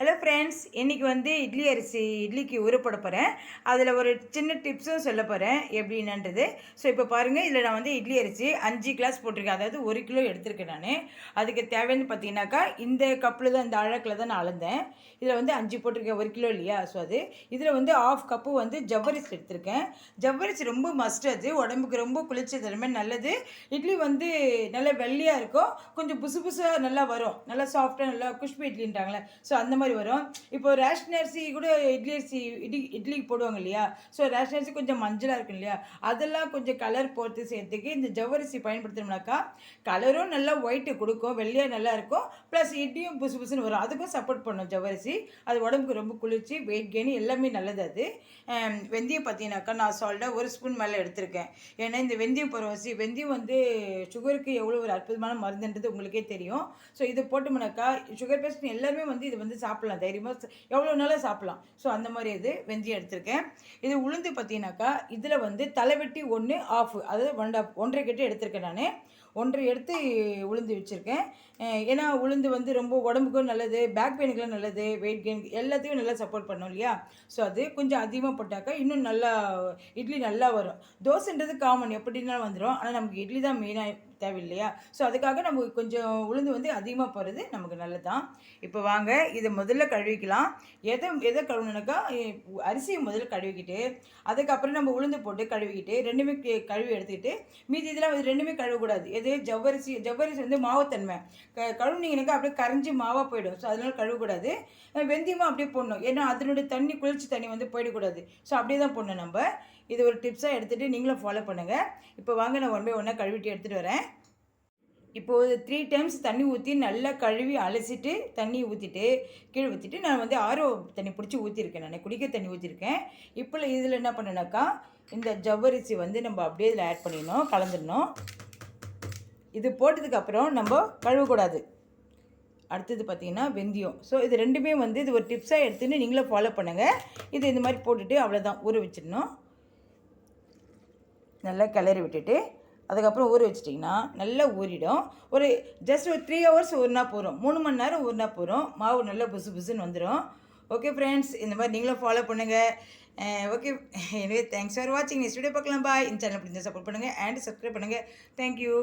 Hello friends இன்றைக்கி வந்து இட்லி அரிசி இட்லிக்கு உருப்பட போகிறேன் அதில் ஒரு சின்ன டிப்ஸும் சொல்ல போகிறேன் எப்படின்னுன்றது. ஸோ இப்போ பாருங்கள் இதில் நான் வந்து இட்லி அரிசி அஞ்சு கிளாஸ் போட்டிருக்கேன். அதாவது ஒரு கிலோ எடுத்திருக்கேன் நான். அதுக்கு தேவைன்னு பார்த்தீங்கன்னாக்கா இந்த கப்பில் தான் இந்த அழகில் தான் நான் அளந்தேன். இதில் வந்து அஞ்சு போட்டிருக்கேன் ஒரு கிலோ இல்லையா? ஸோ அது. இதில் வந்து ஆஃப் கப்பு வந்து ஜவ்வரிசி எடுத்திருக்கேன். ஜவ்வரிசி ரொம்ப மஸ்ட் அது. உடம்புக்கு ரொம்ப குளிர்ச்சி நல்லது. இட்லி வந்து நல்லா வெள்ளையாக இருக்கும் கொஞ்சம் புசு புசுவாக நல்லா வரும். நல்லா சாஃப்டாக நல்லா குஷ்பு இட்லின்றாங்களே ஸோ அந்த மாதிரி வரும். இப்போ ரேஷன் அரிசி கூட இட்லி அரிசி இட்லி இட்லிக்கு போடுவாங்க இல்லையா? ஸோ ரேஷன் அரிசி கொஞ்சம் மஞ்சளாக இருக்கும் இல்லையா? அதெல்லாம் கொஞ்சம் கலர் போட்டு செய்யறதுக்கு இந்த ஜவ்வரிசி பயன்படுத்தினோம்னாக்கா கலரும் நல்லா ஒயிட்டு கொடுக்கும் வெள்ளையாக நல்லா இருக்கும். ப்ளஸ் இட்லியும் புசு புசுன்னு வரும். அதுக்கும் சப்போர்ட் பண்ணும் ஜவ்வரிசி. அது உடம்புக்கு ரொம்ப குளிர்ச்சி வெயிட் கெயின் எல்லாமே நல்லது அது. வெந்தயம் பார்த்தீங்கன்னாக்கா நான் சால்ட்டாக ஒரு ஸ்பூன் மேலே எடுத்திருக்கேன். ஏன்னா இந்த வெந்தயம் பரவசி வெந்தயம் வந்து சுகருக்கு எவ்வளோ ஒரு அற்புதமான மருந்துன்றது உங்களுக்கே தெரியும். ஸோ இது போட்டோம்னாக்கா சுகர் பேஷண்ட் எல்லாருமே வந்து இது வந்து சாப்பிட்லாம் தைரியமாக எவ்வளோ நாளும் சாப்பிட்லாம். ஸோ அந்த மாதிரி இது வெந்தயம் எடுத்திருக்கேன். இது உளுந்து பார்த்தீங்கன்னாக்கா இதில் வந்து தலைவெட்டி ஒன்று ஆஃப் அதாவது ஒன்றரை ஒன்றரை கட்டு எடுத்திருக்கேன் நான். ஒன்றரை எடுத்து உளுந்து வச்சுருக்கேன். ஏன்னா உளுந்து வந்து ரொம்ப உடம்புக்கும் நல்லது பேக் பெயினுக்குலாம் நல்லது வெயிட் கெயின் எல்லாத்தையும் நல்லா சப்போர்ட் பண்ணும் இல்லையா? ஸோ அது கொஞ்சம் அதிகமாக போட்டாக்கா இன்னும் நல்லா இட்லி நல்லா வரும். தோசைன்றது காமன் எப்படின்னாலும் வந்துடும் ஆனால் நமக்கு இட்லி தான் மெயினாக தேவையில்லையா? ஸோ அதுக்காக நமக்கு கொஞ்சம் உளுந்து வந்து அதிகமாக போகிறது நமக்கு நல்லது தான் இப்போ வாங்க இதை முதல்ல கழுவிக்கலாம். எதை எதை கழுவுனாக்கா அரிசியை முதல்ல கழுவிக்கிட்டு அதுக்கப்புறம் நம்ம உளுந்து போட்டு கழுவிக்கிட்டு ரெண்டுமே கழுவி எடுத்துக்கிட்டு மீதி இதெல்லாம் வந்து ரெண்டுமே கழுவக்கூடாது. எது? ஜவ்வரிசி ஜவ்வரிசி வந்து மாவுத்தன்மை. க கழுவுனீங்கனாக்கா அப்படியே கரைஞ்சி மாவாக போயிடும். ஸோ அதனால கழுவக்கூடாது. வெந்தயமாக அப்படியே போடணும். ஏன்னா அதனுடைய தண்ணி குளிர்ச்சி தண்ணி வந்து போயிடக்கூடாது. ஸோ அப்படியே தான் போடணும் நம்ம. இது ஒரு டிப்ஸாக எடுத்துகிட்டு நீங்களும் ஃபாலோ பண்ணுங்கள் இப்போ வாங்க நான் ஒன் பை ஒன்னாக கழுவிட்டு எடுத்துகிட்டு வரேன். இப்போது த்ரீ டைம்ஸ் தண்ணி ஊற்றி நல்லா கழுவி அலசிட்டு தண்ணி ஊற்றிட்டு கீழே ஊற்றிட்டு நான் வந்து ஆரோ தண்ணி பிடிச்சி ஊற்றிருக்கேன் நான் குடிக்க தண்ணி ஊற்றிருக்கேன் இப்போ இதில் என்ன பண்ணேனாக்கா இந்த ஜவ்வரிசி வந்து நம்ம அப்படியே இதில் ஆட் பண்ணிடணும் கலந்துடணும். இது போட்டதுக்கப்புறம் நம்ம கழுவக்கூடாது. அடுத்தது பார்த்திங்கன்னா வெந்தயம். ஸோ இது ரெண்டுமே வந்து இது ஒரு டிப்ஸாக எடுத்துன்னு நீங்களும் ஃபாலோ பண்ணுங்கள் இது இந்த மாதிரி போட்டுட்டு அவ்வளோதான் ஊற வச்சிடணும். நல்லா கிளறி விட்டுட்டு அதுக்கப்புறம் ஊற வச்சிட்டிங்கன்னா நல்லா ஊறிடும். ஒரு ஜஸ்ட் ஒரு த்ரீ ஹவர்ஸ் ஊறினா போகிறோம் மூணு மணி நேரம் ஊறினா போகிறோம் மாவு நல்லா புசு புசுன்னு வந்துடும் ஓகே ஃப்ரெண்ட்ஸ் இந்த மாதிரி நீங்களும் ஃபாலோ பண்ணுங்கள் ஓகே எனவே தேங்க்ஸ் ஃபார் வாட்சிங் நெக்ஸ்ட் வீடியோ பார்க்கலாம். பாய் இந்த சேனல் பிடிச்சா சப்போர்ட் பண்ணுங்கள் அண்ட் சப்ஸ்கிரைப் பண்ணுங்கள் தேங்க்யூ